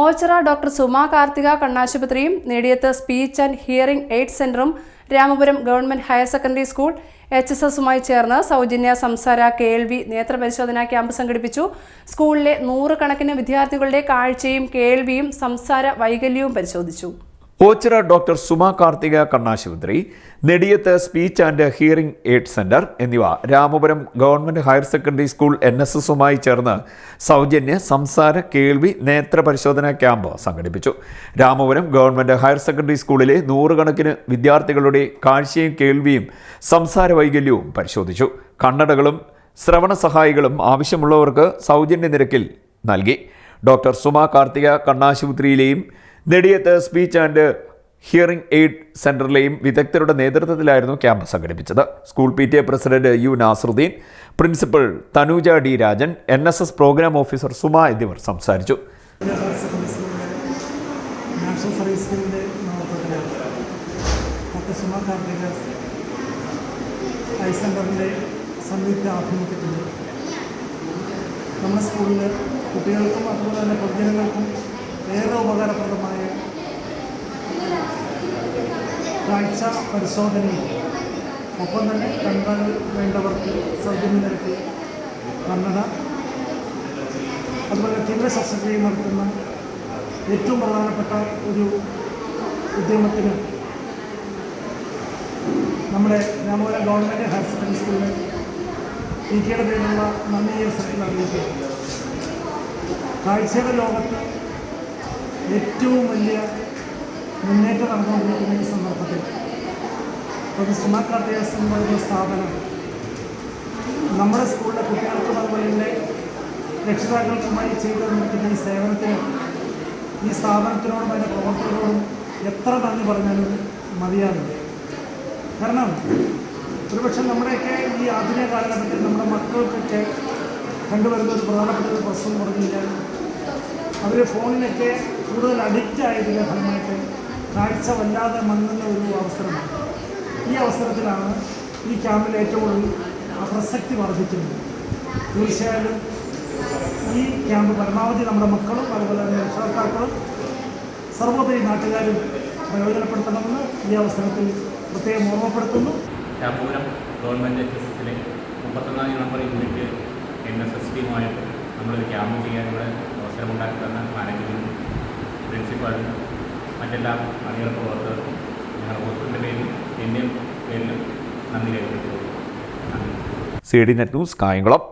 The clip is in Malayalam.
Ochira doctor Suma Karthika കണ്ണാശുപത്രിയും Nediyath speech and hearing aid സെന്ററും Ramapuram government higher secondary school H S എസുമായി ചേർന്ന് സൗജന്യ സംസാര കേൾവി നേത്രപരിശോധനാ ക്യാമ്പ് സംഘടിപ്പിച്ചു. സ്കൂളിലെ നൂറുകണക്കിന് വിദ്യാർത്ഥികളുടെ കാഴ്ചയും കേൾവിയും സംസാര വൈകല്യവും പരിശോധിച്ചു. ഓച്ചിറ ഡോക്ടർ സുമ കാർത്തിക കണ്ണാശുപത്രി Nediyath speech and hearing aid centre എന്നിവ Ramapuram government higher secondary school N S എസുമായി ചേർന്ന് സൗജന്യ സംസാര കേൾവി നേത്ര പരിശോധനാ ക്യാമ്പ് സംഘടിപ്പിച്ചു. രാമപുരം ഗവൺമെന്റ് ഹയർ സെക്കൻഡറി സ്കൂളിലെ നൂറുകണക്കിന് വിദ്യാർത്ഥികളുടെ കാഴ്ചയും കേൾവിയും സംസാര വൈകല്യവും പരിശോധിച്ചു. കണ്ണടകളും ശ്രവണ സഹായികളും ആവശ്യമുള്ളവർക്ക് സൗജന്യ നിരക്കിൽ നൽകി. Doctor Suma Karthika കണ്ണാശുപത്രിയിലെയും Nediyath speech and hearing aid സെന്ററിലെയും വിദഗ്ധരുടെ നേതൃത്വത്തിലായിരുന്നു ക്യാമ്പ് സംഘടിപ്പിച്ചത്. School P T A president U Nasaruddin principal Thanuja D Rajan N S S programme officer Suma എന്നിവർ സംസാരിച്ചു. നമ്മുടെ സ്കൂളിൽ കുട്ടികൾക്കും അതുപോലെ തന്നെ പൊതുജനങ്ങൾക്കും ഏറെ ഉപകാരപ്രദമായ കാഴ്ച പരിശോധനയും ഒപ്പം തന്നെ കണ്ടാൽ വേണ്ടവർക്ക് സൗജന്യ നിരക്ക് കണ്ണട അതുപോലെ തീവ്ര ശസ്ത്രക്രിയ നടത്തുന്ന ഏറ്റവും പ്രധാനപ്പെട്ട ഒരു ഉദ്യമത്തിന് നമ്മുടെ രാമപുരം ഗവൺമെന്റ് ഹയർ സെക്കൻഡറി സ്കൂളിൽ പി കെയുടെ പേരിലുള്ള നന്ദി ഈ അറിയിക്കുക കാഴ്ചയുടെ ലോകത്ത് ഏറ്റവും വലിയ മുന്നേറ്റം നടന്നുകൊണ്ടിരിക്കുന്ന ഈ സന്ദർഭത്തിൽ ഒരു സുമാക്കാർട്ടിയാസ് എന്ന് പറയുന്ന സ്ഥാപനം നമ്മുടെ സ്കൂളിലെ കുട്ടികൾക്കും അതുപോലെ തന്നെ രക്ഷിതാക്കൾക്കുമായി ചെയ്തു തന്നിരിക്കുന്ന ഈ സേവനത്തിന് ഈ സ്ഥാപനത്തിനോടും അതിന്റെ പ്രവർത്തകരോടും എത്ര നന്ദി പറഞ്ഞാലും മതിയാവില്ല. കാരണം ഒരുപക്ഷെ നമ്മുടെയൊക്കെ ഈ ആധുനിക കാലഘട്ടത്തിൽ നമ്മുടെ മക്കൾക്കൊക്കെ കണ്ടുവരുന്ന ഒരു പ്രധാനപ്പെട്ട ഒരു പ്രശ്നം എന്ന് പറഞ്ഞു കഴിഞ്ഞാൽ അവർ ഫോണിനൊക്കെ കൂടുതൽ അഡിക്റ്റ് ആയതിന്റെ ഫലമായിട്ട് കാഴ്ച വല്ലാതെ മങ്ങുന്ന ഒരു അവസരമാണ്. ഈ അവസരത്തിലാണ് ഈ ക്യാമ്പിൽ ഏറ്റവും കൂടുതൽ പ്രസക്തി വർദ്ധിക്കുന്നത്. തീർച്ചയായും ഈ ക്യാമ്പ് പരമാവധി നമ്മുടെ മക്കളും അതുപോലെ തന്നെ രക്ഷകർത്താക്കളും സർവോപരി നാട്ടുകാരും പ്രയോജനപ്പെടുത്തണമെന്ന് ഈ അവസരത്തിൽ പ്രത്യേകം ഓർമ്മപ്പെടുത്തുന്നു. രാമപുരം ഗവൺമെന്റ് എച്ച് എസ് മുപ്പത്തൊന്നാം number unit N S S ടീമായിട്ട് നമ്മളൊരു ക്യാമ്പ് ചെയ്യാനുള്ള അവസരമുണ്ടാക്കി തന്ന മാനേജ്മെന്റും പ്രിൻസിപ്പാളിനും മറ്റെല്ലാ അണിയറ പ്രവർത്തകർക്കും ഞങ്ങളുടെ ഹോസ്പിറ്റലിന്റെ പേരിലും എന്റെയും പേരിലും നന്ദി രേഖപ്പെടുത്തുന്നു. C D net news Kayamkulam.